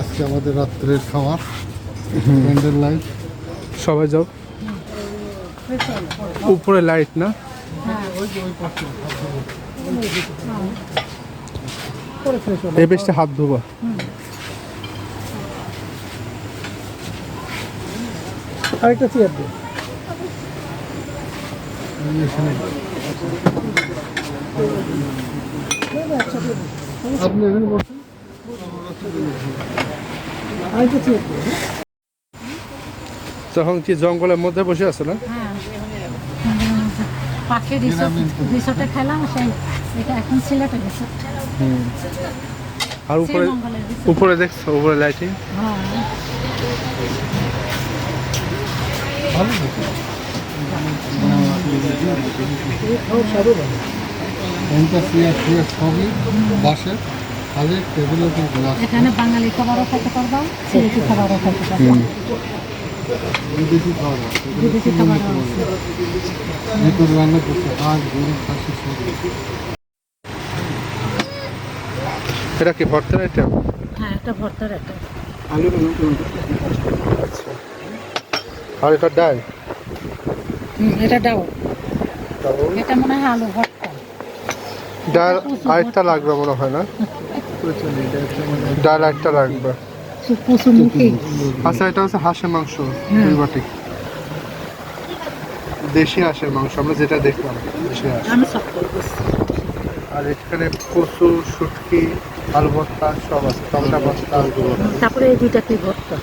আজকে আমাদের রাত্রের খাবার ক্যান্ডেল লাইট সবাই যাও। উপরে লাইট না? এই বেশটা হাত ধোবা। আরেকটা চেয়ার দে। আপনি এখানে দে তখন কি জঙ্গলের মধ্যে বসে আছে না? পাখি রিসোর্ট রিসোর্টে খেলাম সেই এটা এখন সিলেটে রিসোর্ট। আর উপরে উপরে দেখছ উপরে লাইটিং হ্যাঁ। ভালো সবই বাসের খালি টেবিলের উপর গ্লাস এখানে বাঙালি খাবারও খেতে পারবা সিলেটি খাবারও খেতে পারবা। বিদেশি বিদেশি রান্না গরু খাসি এটা কি ভর্তার হ্যাঁ এটা ভর্তার আর এটা ডাল? এটা ডাউ এটা মনে হয় আলু ভর্তা। ডাল আরেকটা লাগবে মনে হয় না? ডাল একটা লাগবে। আচ্ছা এটা হচ্ছে হাঁসের মাংস দুই বাটি দেশি হাঁসের মাংস আমরা যেটা দেখলাম দেশি হাঁস। আর এখানে কচু শুটকি আলু ভর্তা সব আছে টমেটো ভর্তা আলু ভর্তা তারপরে এই দুইটা কি ভর্তা?